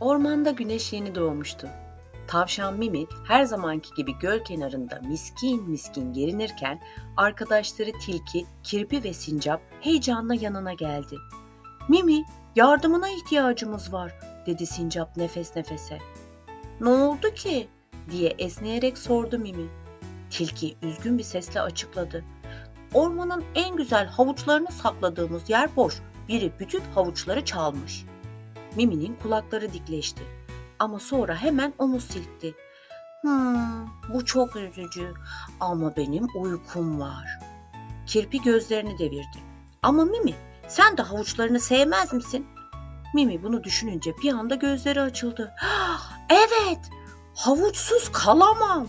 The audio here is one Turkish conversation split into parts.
Ormanda güneş yeni doğmuştu. Tavşan Mimi her zamanki gibi göl kenarında miskin miskin gerinirken arkadaşları Tilki, Kirpi ve Sincap heyecanla yanına geldi. Mimi, yardımına ihtiyacımız var, dedi Sincap nefes nefese. Ne oldu ki? diye esneyerek sordu Mimi. Tilki üzgün bir sesle açıkladı. Ormanın en güzel havuçlarını sakladığımız yer boş. Biri bütün havuçları çalmış. Mimi'nin kulakları dikleşti. Ama sonra hemen omuz silkti. Hmm, bu çok üzücü ama benim uykum var. Kirpi gözlerini devirdi. Ama Mimi, sen de havuçlarını sevmez misin? Mimi bunu düşününce bir anda gözleri açıldı. "Ah, evet, havuçsuz kalamam.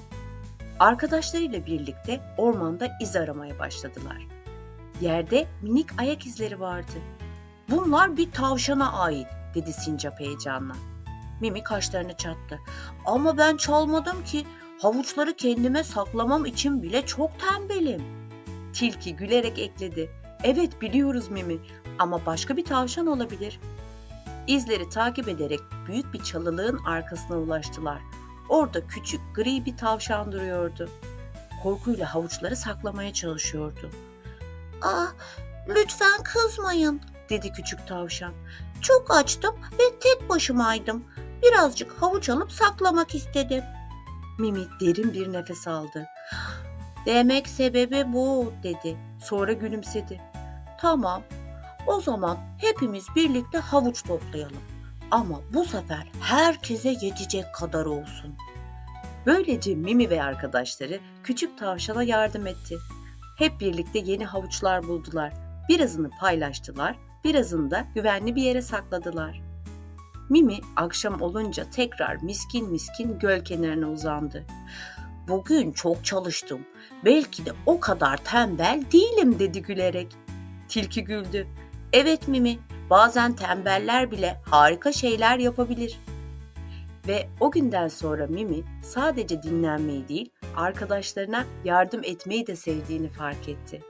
Arkadaşlarıyla birlikte ormanda iz aramaya başladılar. Yerde minik ayak izleri vardı. Bunlar bir tavşana ait, dedi Sincap heyecanla. Mimi kaşlarını çattı. Ama ben çalmadım ki. Havuçları kendime saklamam için bile çok tembelim. Tilki gülerek ekledi. Evet biliyoruz Mimi ama başka bir tavşan olabilir. İzleri takip ederek büyük bir çalılığın arkasına ulaştılar. Orada küçük gri bir tavşan duruyordu. Korkuyla havuçları saklamaya çalışıyordu. Ah, lütfen kızmayın, dedi küçük tavşan. Çok açtım ve tek başımaydım. Birazcık havuç alıp saklamak istedim. Mimi derin bir nefes aldı. Demek sebebi bu, dedi. Sonra gülümsedi. Tamam, o zaman hepimiz birlikte havuç toplayalım. Ama bu sefer herkese yetecek kadar olsun. Böylece Mimi ve arkadaşları küçük tavşana yardım etti. Hep birlikte yeni havuçlar buldular. Birazını paylaştılar, birazını da güvenli bir yere sakladılar. Mimi akşam olunca tekrar miskin miskin göl kenarına uzandı. Bugün çok çalıştım. Belki de o kadar tembel değilim dedi gülerek. Tilki güldü. Evet Mimi, bazen tembeller bile harika şeyler yapabilir. Ve o günden sonra Mimi sadece dinlenmeyi değil, arkadaşlarına yardım etmeyi de sevdiğini fark etti.